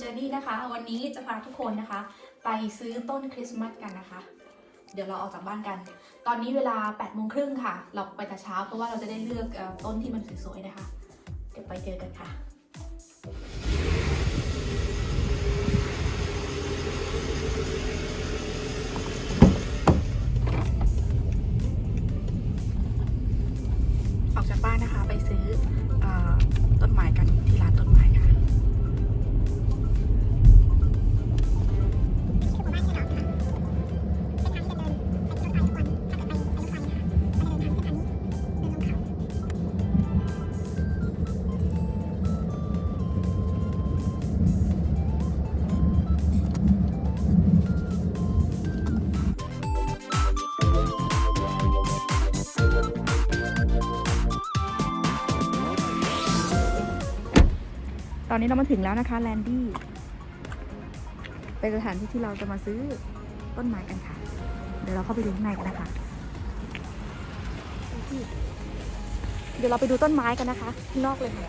เจอรี่นะคะ วันนี้จะพาทุกคนนะคะ ไปซื้อต้นคริสต์มาสกันนะคะ เดี๋ยวเราออกจากบ้านกัน ตอนนี้เวลา8โมงครึ่งค่ะ เราไปแต่เช้าเพราะว่าเราจะได้เลือกต้นที่มันสวยๆนะคะ เดี๋ยวไปเจอกันค่ะออกจากบ้านนะคะไปซื้อออต้นไม้กันที่ร้านต้นไม้ค่ะ อนนี้เรามาถึงแล้วนะคะแลนดี้เป็นสถานที่ที่เราจะมาซื้อต้นไม้กันค่ะ เดี๋ยวเราเข้าไปดูข้างในกันนะคะ เดี๋ยวเราไปดูต้นไม้กันนะคะข้างนอกเลยค่ะ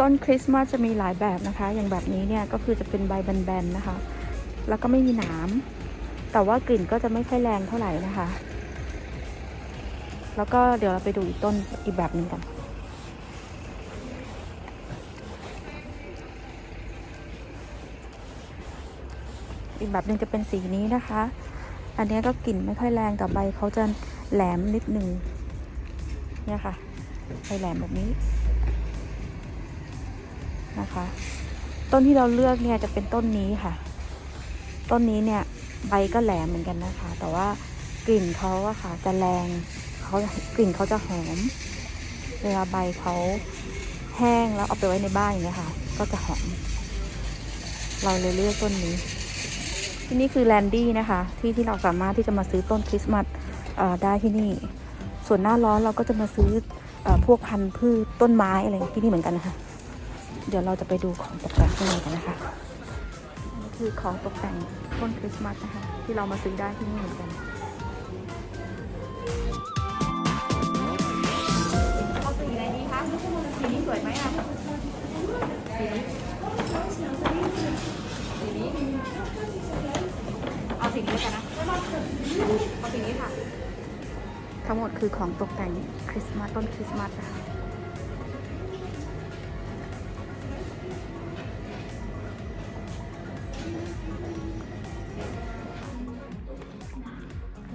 ต้นคริสต์มาสจะมีหลายแบบนะคะ อย่างแบบนี้เนี่ยก็คือจะเป็นใบแบนๆนะคะ แล้วก็ไม่มีหนาม แต่ว่ากลิ่นก็จะไม่ค่อยแรงเท่าไหร่นะคะ แล้วก็เดี๋ยวเราไปดูอีกต้นอีกแบบหนึ่งกันอีกแบบหนึ่งจะเป็นสีนี้นะคะ อันนี้ก็กลิ่นไม่ค่อยแรงแต่ใบเขาจะแหลมนิดนึงเนี่ยค่ะใบแหลมแบบนี้ นะคะ ต้นที่เราเลือกเนี่ยจะเป็นต้นนี้ค่ะ ต้นนี้เนี่ยใบก็แหลมเหมือนกันนะคะ แต่ว่ากลิ่นเขาอะค่ะจะแรงเขากลิ่นเขาจะหอม เวลาใบเขาแห้งแล้วเอาไปไว้ในบ้านอย่างเงี้ยค่ะ ก็จะหอม เราเลยเลือกต้นนี้ ที่นี่คือแลนดี้นะคะ ที่ที่เราสามารถที่จะมาซื้อต้นคริสต์มาสได้ที่นี่ ส่วนหน้าร้อนเราก็จะมาซื้อออพวกพันธุ์พืชต้นไม้อะไรที่นี่เหมือนกันนะคะ เดี๋ยวเราจะไปดูของตกแต่งข้างในกันนะคะนี่คือของตกแต่งต้นคริสต์มาสนะคะ ที่เรามาซื้อได้ที่นี่เหมือนกันเอาสีไหนดีคะสีนี้สวยไหมอะสีนี้สีนี้เอาสีนี้แล้วกันนะเอาสีนี้ค่ะ ทั้งหมดคือของตกแต่งคริสต์มาสต้นคริสต์มาสนะคะ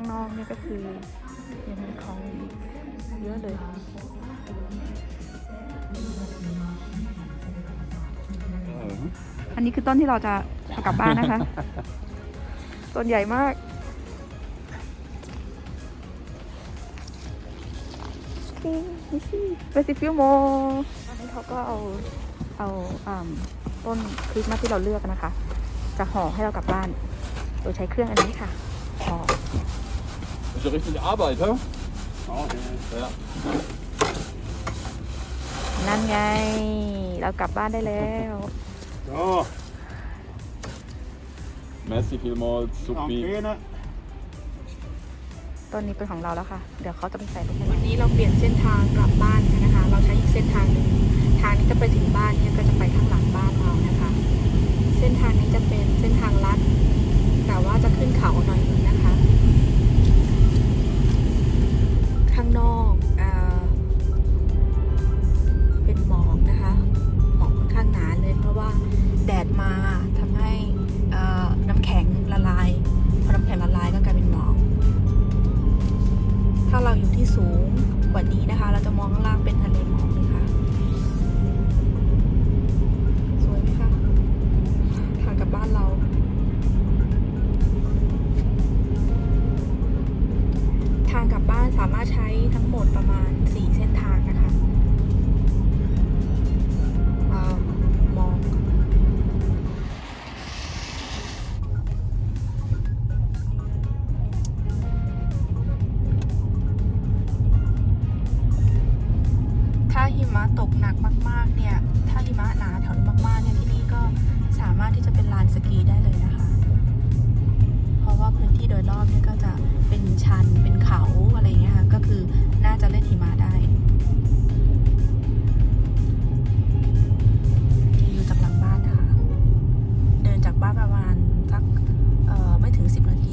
างนอกนี่ก็คือยังมีของเยอะเลยอันนี้คือต้นที่เราจะเอากลับบ้านนะคะ ต้นใหญ่มาก นี่นี่สิเปซิฟิลโมอันนี้เขาก็เอาเอาอ่าต้นคริสต์มาสที่เราเลือกนะคะ จะห่อให้เรากลับบ้าน โดยใช้เครื่องอันนี้ค่ะห่อ Ist ja richtig Arbeit, hä? Ja. นั่นไง เรากลับบ้านได้แล้ว So, Merci vielmals, Supi. danke. ne? ต้นนี้เป็นของเราแล้วค่ะ เดี๋ยวเขาจะไปใส่ตรงนี้วันนี้เราเปลี่ยนเส้นทางกลับบ้านกันนะคะ เราใช้อีกเส้นทางหนึ่งทางนี้จะไปถึงบ้านเนี่ยก็จะไปข้างหลังบ้านเรานะคะ เส้นทางนี้จะเป็นเส้นทางลัด แต่ว่าจะขึ้นเขาหน่อยนึงนะคะ สกีได้เลยนะคะ เพราะว่าพื้นที่โดยรอบเนี่ยก็จะเป็นชันเป็นเขาอะไรเงี้ยค่ะ ก็คือน่าจะเล่นหิมะได้อยู่จากหลังบ้านนะะเดินจากบ้านประมาณสักไม่ถึง 10 นาที